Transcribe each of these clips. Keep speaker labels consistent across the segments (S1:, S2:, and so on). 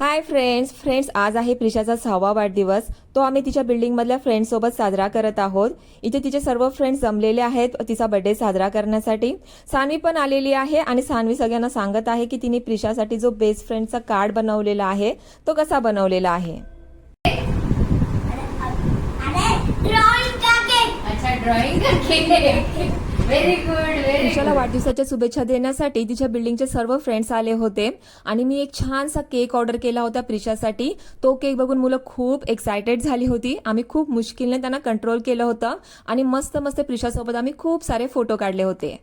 S1: Hi friends friends आज आहे प्रिशाचा सहावा वाढदिवस. तो आम्ही तिच्या बिल्डिंगमधल्या फ्रेंड्ससोबत साजरा करत आहोत. इथे तिचे सर्व फ्रेंड्स जमलेले आहेत तिचा बर्थडे साजरा करण्यासाठी. सानवी पण आलेली आहे आणि सानवी सगळ्यांना सांगत आहे की तिने प्रिशासाठी जो बेस्ट फ्रेंडचा कार्ड बनवलेला आहे तो कसा बनवलेला आहे.
S2: ड्रॉइंग का केक?
S3: अच्छा ड्रॉइंग
S1: ईशाला वाढदिवसाच्या शुभेच्छा देण्यासाठी तिच्या बिल्डिंगचे सर्व फ्रेंड्स आले होते. आणि मी एक छानसा केक ऑर्डर केला होता प्रिशासाठी. तो केक बघून मुलं खूप एक्सायटेड झाली होती. आम्ही खूप मुश्किलने त्यांना कंट्रोल केलं होतं. आणि मस्त मस्त प्रिशासोबत आम्ही खूप सारे फोटो काढले होते.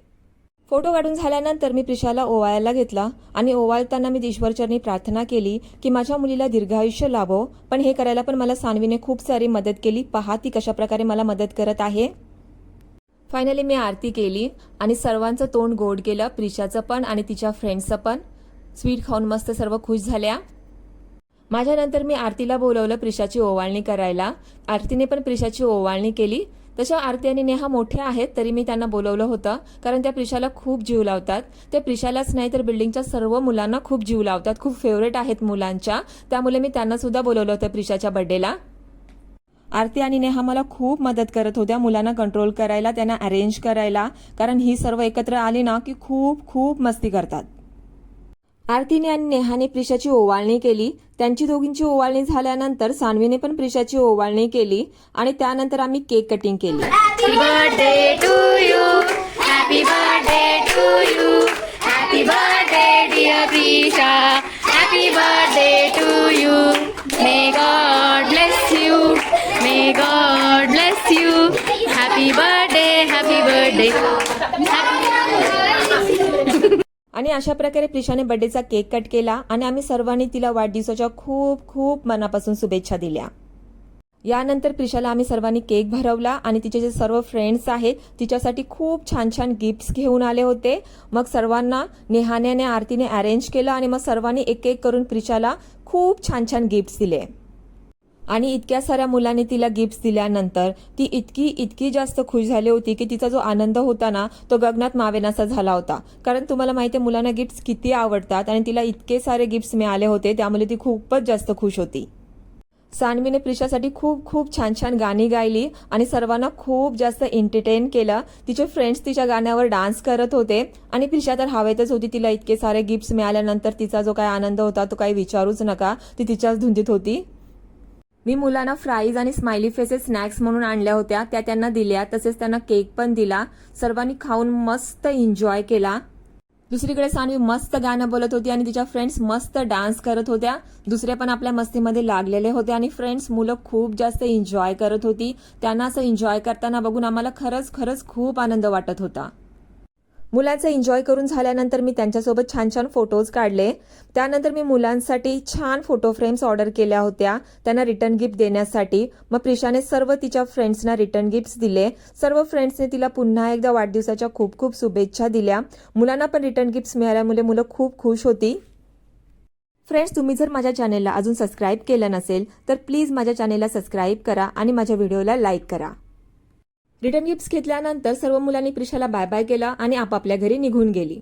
S1: फोटो काढून झाल्यानंतर मी प्रिशाला ओवाळायला घेतला. आणि ओवाळताना मी ईश्वरचरणी प्रार्थना केली की माझ्या मुलीला दीर्घायुष्य लाभो. पण हे करायला पण मला सानवीने खूप सारी मदत केली. पहा ती कशा प्रकारे मला मदत करत आहे. फायनली मी आरती केली आणि सर्वांचं तोंड गोड केलं प्रिशाचं पण आणि तिच्या फ्रेंड्सचं पण. स्वीट खाऊन मस्त सर्व खुश झाल्या. माझ्यानंतर मी आरतीला बोलवलं प्रिशाची ओवाळणी करायला. आरतीने पण प्रिशाची ओवाळणी केली. तशा आरती आणि नेहा मोठ्या आहेत तरी मी त्यांना बोलवलं होतं कारण त्या प्रिशाला खूप जीव लावतात. त्या प्रिशालाच नाही तर बिल्डिंगच्या सर्व मुलांना खूप जीव लावतात. खूप फेवरेट आहेत मुलांच्या. त्यामुळे मी त्यांनासुद्धा बोलवलं होतं प्रिशाच्या बर्थडेला आरती आणि नेहा मला खूप मदत करत होत्या मुलांना कंट्रोल करायला त्यांना अरेंज करायला. कारण ही सर्व एकत्र आली ना की खूप खूप मस्ती करतात. आरतीने आणि नेहाने प्रिशाची ओवाळणी केली. त्यांची दोघींची ओवाळणी झाल्यानंतर सानवीने पण प्रिशाची ओवाळणी केली आणि त्यानंतर आम्ही केक कटिंग केली.
S3: Happy बर्थडे
S1: आणि अशा प्रकारे प्रिशाने बर्थडेचा केक कट केला आणि आम्ही सर्वांनी तिला वाढदिवसाच्या खूप खूप मनापासून शुभेच्छा दिल्या. यानंतर प्रिशाला आम्ही सर्वांनी केक भरवला आणि तिचे जे सर्व फ्रेंड्स आहेत तिच्यासाठी खूप छान छान गिफ्ट्स घेऊन आले होते. मग सर्वांना नेहाने आरतीने अरेंज केलं आणि मग सर्वांनी एक एक करून प्रिशाला खूप छान छान गिफ्ट्स दिले. आणि इतक्या साऱ्या मुलांनी तिला गिफ्ट्स दिल्यानंतर ती इतकी इतकी जास्त खुश झाली होती की तिचा जो आनंद होता ना तो गगनात मावेनासा झाला होता. कारण तुम्हाला माहिती आहे मुलांना गिफ्ट्स किती आवडतात आणि तिला इतके सारे गिफ्ट्स मिळाले होते त्यामुळे ती खूपच जास्त खुश होती. सानवीने प्रिशासाठी खूप खूप छान छान गाणी गायली आणि सर्वांना खूप जास्त एंटरटेन केलं. तिचे फ्रेंड्स तिच्या गाण्यावर डान्स करत होते आणि प्रिशा तर हवेतच होती. तिला इतके सारे गिफ्ट्स मिळाल्यानंतर तिचा जो काय आनंद होता तो काही विचारूच नका. ती तिच्याच धुंदीत होती. मी मुलांना फ्राईज आणि स्माइली फेसेस स्नॅक्स म्हणून आणल्या होत्या. त्या त्यांना दिल्या. तसेच त्यांना केक पण दिला. सर्वांनी खाऊन मस्त एन्जॉय केला. दुसरीकडे सानवी मस्त गाणं बोलत होती आणि तिच्या फ्रेंड्स मस्त डान्स करत होत्या. दुसरे पण आपल्या मस्तीमध्ये लागलेले होते आणि फ्रेंड्स मुलं खूप जास्त एन्जॉय करत होती. त्यांना असं एन्जॉय करताना बघून आम्हाला खरंच खरंच खूप आनंद वाटत होता. मुलांचं एन्जॉय करून झाल्यानंतर मी त्यांच्यासोबत छान छान फोटोज काढले. त्यानंतर मी मुलांसाठी छान फोटो फ्रेम्स ऑर्डर केल्या होत्या त्यांना रिटर्न गिफ्ट देण्यासाठी. मग प्रिशाने सर्व तिच्या फ्रेंड्सना रिटर्न गिफ्ट्स दिले. सर्व फ्रेंड्सने तिला पुन्हा एकदा वाढदिवसाच्या खूप खूप शुभेच्छा दिल्या. मुलांना पण रिटर्न गिफ्ट्स मिळाल्यामुळे मुलं खूप खुश होती. फ्रेंड्स तुम्ही जर माझ्या चॅनेलला अजून सबस्क्राईब केलं नसेल तर प्लीज माझ्या चॅनेलला सबस्क्राईब करा आणि माझ्या व्हिडिओला लाईक करा. रिटर्न गिफ्ट्स घेतल्यानंतर सर्व मुलांनी प्रिशाला बाय बाय केला आणि आपापल्या घरी निघून गेली.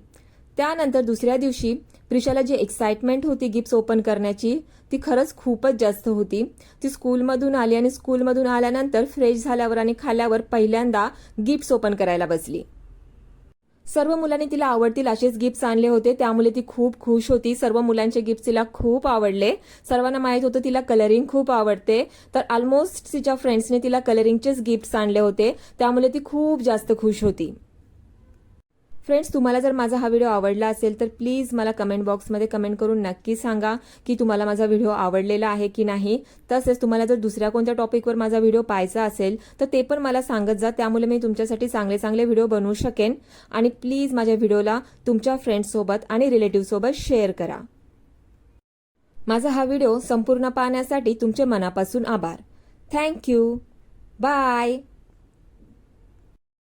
S1: त्यानंतर दुसऱ्या दिवशी प्रिशाला जी एक्साइटमेंट होती गिफ्ट्स ओपन करण्याची ती खरंच खूपच जास्त होती. ती स्कूलमधून आली आणि स्कूलमधून आल्यानंतर फ्रेश झाल्यावर आणि खाल्यावर पहिल्यांदा गिफ्ट्स ओपन करायला बसली. सर्व मुलांनी तिला आवडतील असेच गिफ्ट्स आणले होते. त्यामुळे ती खूप खुश होती. सर्व मुलांचे गिफ्ट तिला खूप आवडले. सर्वांना माहीत होतं तिला कलरिंग खूप आवडते. तर ऑलमोस्ट तिच्या फ्रेंड्सने तिला कलरिंगचेच गिफ्ट्स आणले होते. त्यामुळे ती खूप जास्त खुश होती. फ्रेंड्स तुम्हाला जर माझा हा व्हिडिओ आवडला असेल तर प्लीज मला कमेंट बॉक्समध्ये कमेंट करून नक्की सांगा की तुम्हाला माझा व्हिडिओ आवडलेला आहे की नाही. तसेच तुम्हाला जर दुसऱ्या कोणत्या टॉपिकवर माझा व्हिडिओ पाहायचा असेल तर ते पण मला सांगत जा. त्यामुळे मी तुमच्यासाठी चांगले चांगले व्हिडिओ बनवू शकेन. आणि प्लीज माझ्या व्हिडिओला तुमच्या फ्रेंड्ससोबत आणि रिलेटिव्हसोबत शेअर करा. माझा हा व्हिडिओ संपूर्ण पाहण्यासाठी तुमचे मनापासून आभार. Thank you bye